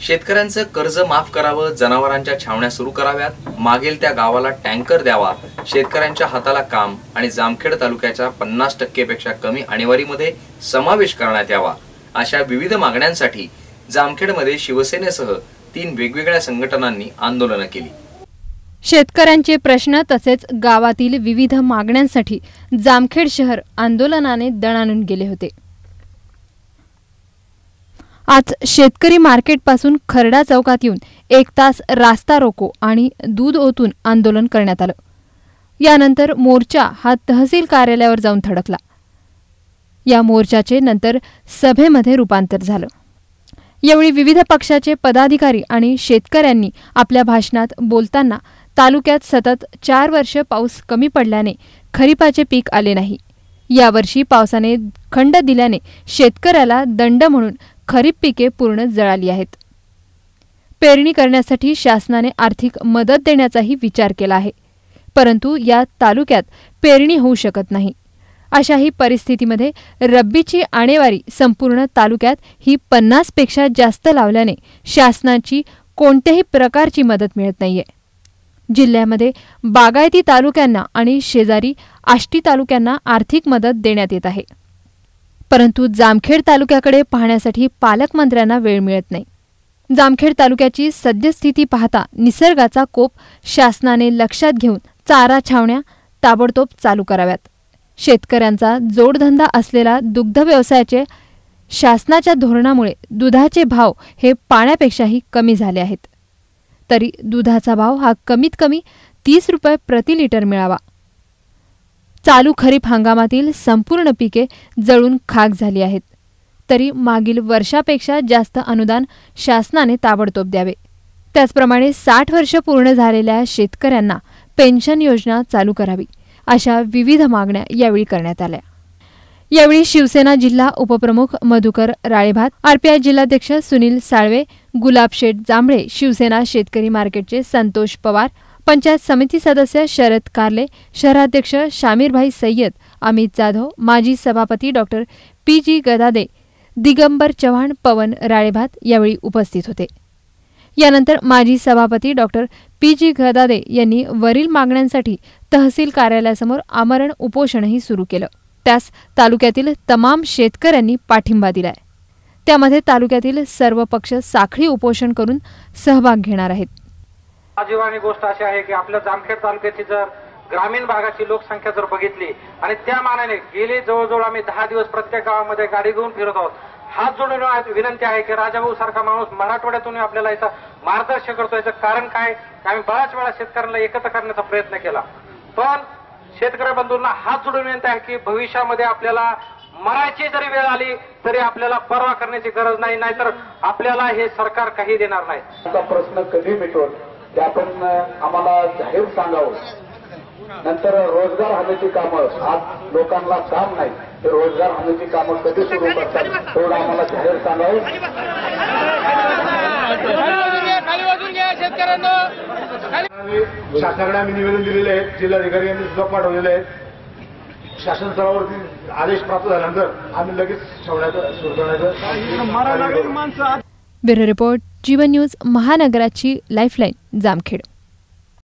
शेतकऱ्यांचं कर्ज माफ करावं जनावरांच्या छावण्या सुरू कराव्यात मागेल त्या गावाला टँकर द्यावा शेतकऱ्यांच्या हाताला काम आणि जामखेड तालुक्याच्या पन्नास टक्केपेक्षा कमी आणेवारीमध्ये समावेश करण्यात यावा. अशा विविध मागण्यांसाठी जामखेडमध्ये शिवसेनेसह तीन वेगवेगळ्या संघटनांनी आंदोलनं केली. शेतकऱ्यांचे प्रश्न तसेच गावातील विविध मागण्यांसाठी जामखेड शहर आंदोलनाने दणाणून गेले होते. आज शेतकरी मार्केटपासून खरडा चौकात येऊन एक तास रास्ता रोको आणि दूध ओतून आंदोलन करण्यात आलं. यानंतर मोर्चा हा तहसील कार्यालयावर जाऊन थडकला. या मोर्चाचे नंतर सभेमध्ये रूपांतर झालं. यावेळी विविध पक्षाचे पदाधिकारी आणि शेतकऱ्यांनी आपल्या भाषणात बोलताना तालुक्यात सतत चार वर्ष पाऊस कमी पडल्याने खरीपाचे पीक आले नाही. यावर्षी पावसाने खंड दिल्याने शेतकऱ्याला दंड म्हणून खरीप पिके पूर्ण जळाली आहेत. पेरणी करण्यासाठी शासनाने आर्थिक मदत देण्याचाही विचार केला आहे. परंतु या तालुक्यात पेरणी होऊ शकत नाही. अशाही परिस्थितीमध्ये रब्बीची आणेवारी संपूर्ण तालुक्यात ही पन्नासपेक्षा जास्त लावल्याने शासनाची कोणत्याही प्रकारची मदत मिळत नाहीये. जिल्ह्यामध्ये बागायती तालुक्यांना आणि शेजारी आष्टी तालुक्यांना आर्थिक मदत देण्यात येत आहे. परंतु जामखेड तालुक्याकडे पाहण्यासाठी पालकमंत्र्यांना वेळ मिळत नाही. जामखेड तालुक्याची सद्यस्थिती पाहता निसर्गाचा कोप शासनाने लक्षात घेऊन चारा छावण्या ताबडतोब चालू कराव्यात. शेतकऱ्यांचा जोडधंदा असलेला दुग्ध व्यवसायाचे शासनाच्या धोरणामुळे दुधाचे भाव हे पाण्यापेक्षाही कमी झाले आहेत. तरी दुधाचा भाव हा कमीत कमी तीस रुपये प्रति लिटर मिळावा. चालू खरीप हंगामातील संपूर्ण पिके जळून खाक झाली आहेत. तरी मागील वर्षापेक्षा जास्त अनुदान शासनाने ताबडतोब द्यावे. त्याचप्रमाणे साठ वर्ष पूर्ण झालेल्या शेतकऱ्यांना पेन्शन योजना चालू करावी अशा विविध मागण्या यावेळी करण्यात आल्या. यावेळी शिवसेना जिल्हा उपप्रमुख मधुकर राळेभात आरपीआय जिल्हाध्यक्ष सुनील साळवे गुलाबशेठ जांभळे शिवसेना शेतकरी मार्केटचे संतोष पवार पंचायत समिती सदस्य शरद कारले शहराध्यक्ष शामीरभाई सय्यद अमित जाधव माजी सभापती doctor P G Gadade Digambar Chavan Pawan Ralebhat यावेळी उपस्थित होते. यानंतर माजी सभापती डॉक्टर पी जी गदादे यांनी वरील मागण्यांसाठी तहसील कार्यालयासमोर आमरण उपोषणही सुरू केलं. त्यास तालुक्यातील तमाम शेतकऱ्यांनी पाठिंबा दिलाय. त्यामध्ये तालुक्यातील सर्व पक्ष साखळी उपोषण करून सहभाग घेणार आहेत. आजीवानी गोष्ट अशी आहे की आपल्या जामखेड तालुक्याची जर ग्रामीण भागाची लोकसंख्या जर बघितली आणि त्या मानाने गेले जवळजवळ आम्ही दहा दिवस प्रत्येक गावामध्ये गाडी घेऊन फिरत आहोत हात जोडून विनंती आहे की राजाभाऊ सारखा माणूस मराठवाड्यातून आपल्याला याचा मार्गदर्शन करतो याचं कारण काय? आम्ही बऱ्याच वेळा शेतकऱ्यांना एकत्र करण्याचा प्रयत्न केला. पण शेतकरी बंधूंना हात जोडून विनंती आहे की भविष्यामध्ये आपल्याला मरायची जरी वेळ आली तरी आपल्याला परवा करण्याची गरज नाही नाहीतर आपल्याला हे सरकार काही देणार नाही. प्रश्न कधी मिटवत ते आपण आम्हाला जाहीर सांगावं. नंतर रोजगार हमीची कामं आज लोकांना काम नाही ते रोजगार हमीची कामं कधी सुरू करतात? तेवढं आम्हाला जाहीर सांगावं. शासनाकडे आम्ही निवेदन दिलेले आहेत जिल्हाधिकारी यांनी सुद्धा पाठवलेले आहेत शासन स्तरावरती आदेश प्राप्त झाल्यानंतर आम्ही लगेच ठेवण्याचं सुरू करण्याचं ब्युरो रिपोर्ट जीवन न्यूज महानगराची लाईफलाईन जामखेड.